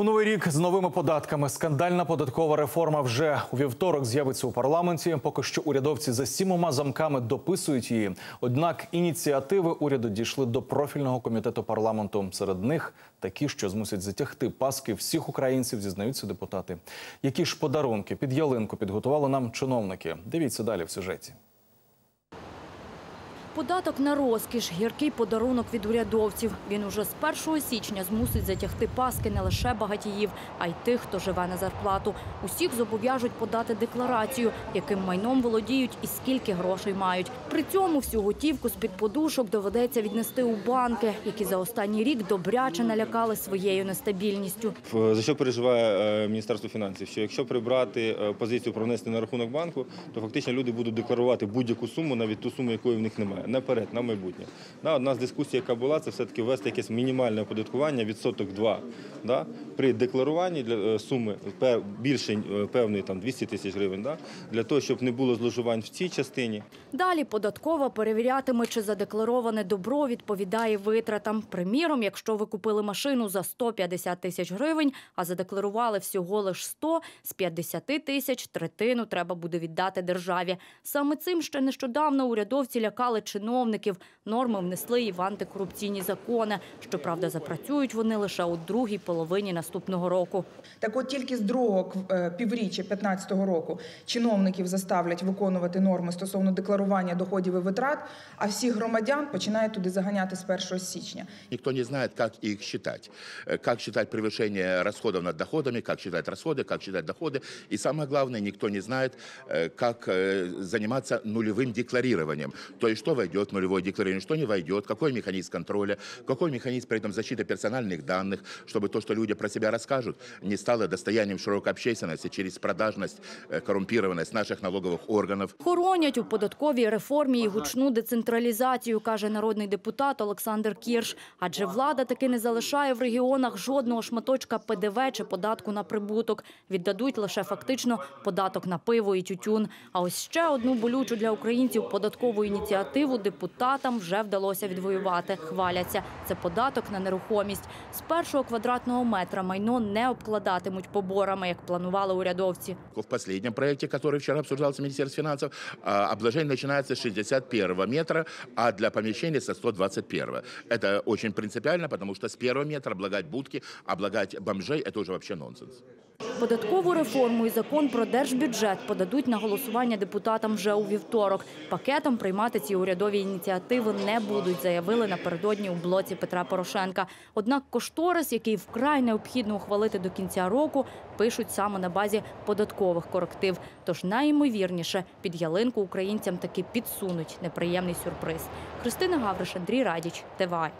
У новий рік з новими податками скандальна податкова реформа вже у вівторок з'явиться у парламенті. Поки що урядовці за сімома замками дописують її. Однак ініціативи уряду дійшли до профільного комітету парламенту. Серед них такі, що змусять затягти паски всіх українців, зізнаються депутати. Які ж подарунки під ялинку підготували нам чиновники? Дивіться далі в сюжеті. Податок на розкіш – гіркий подарунок від урядовців. Він уже з 1 січня змусить затягти паски не лише багатіїв, а й тих, хто живе на зарплату. Усіх зобов'яжуть подати декларацію, яким майном володіють і скільки грошей мають. При цьому всю готівку з-під подушок доведеться віднести у банки, які за останній рік добряче налякали своєю нестабільністю. За що переживає е, Міністерство фінансів? Що якщо прибрати е, позицію про внести на рахунок банку, то фактично люди будуть декларувати будь-яку суму, навіть ту суму, якої в них немає, наперед, на майбутнє. Да, одна з дискусій, яка була, це все-таки ввести якесь мінімальне оподаткування, відсоток 2. Да? При декларуванні для е, суми більше е, певної там 200 тисяч гривень, да? для того, щоб не було зловживань в цій частині. Далі податкова перевірятиме, чи задеклароване добро відповідає витратам. Приміром, якщо ви купили машину за 150 тисяч гривень, а задекларували всього лиш 100, з 50 тисяч третину треба буде віддати державі. Саме цим ще нещодавно урядовці лякали чиновників. Норми внесли і в антикорупційні закони. Щоправда, запрацюють вони лише у другій половині наступного року. Так от тільки з другого кв- е, півріччя 2015 року чиновників заставлять виконувати норми стосовно декларування доходів і витрат, а всіх громадян починають туди заганяти з 1 січня. Никто не знает, как их считать. Э, Как считать превышение расходов над доходами, как считать расходы, как считать доходы. И самое главное, никто не знает, э, как э, заниматься нулевым декларированием. То есть, что войдет в нулевое декларирование, что не войдет, какой механизм контроля, какой механизм при этом защиты персональных данных, чтобы то, что люди про себя расскажут, не стало достоянием широкой общественности через продажность, э, коррумпированность наших налоговых органов. Хоронять у податковій реформі і гучну децентралізацію, каже народний депутат Олександр Кірш. Адже влада таки не залишає в регіонах жодного шматочка ПДВ чи податку на прибуток. Віддадуть лише фактично податок на пиво і тютюн. А ось ще одну болючу для українців податкову ініціативу депутатам вже вдалося відвоювати. Хваляться. Це податок на нерухомість. З першого квадратного метра майно не обкладатимуть поборами, як планували урядовці. В последнем проекте, который вчера обсуждался в Министерстве финансов, а, обложение начинается с 61 метра, а для помещения со 121. Это очень принципиально, потому что с первого метра облагать будки, облагать бомжей – это уже вообще нонсенс. Податкову реформу і закон про держбюджет подадуть на голосування депутатам вже у вівторок. Пакетом приймати ці урядові ініціативи не будуть, заявили напередодні у блоці Петра Порошенка. Однак кошторис, який вкрай необхідно ухвалити до кінця року, пишуть саме на базі податкових коректив. Тож найімовірніше під ялинку українцям таки підсунуть неприємний сюрприз. Христина Гавриш, Андрій Радіч, ТВА.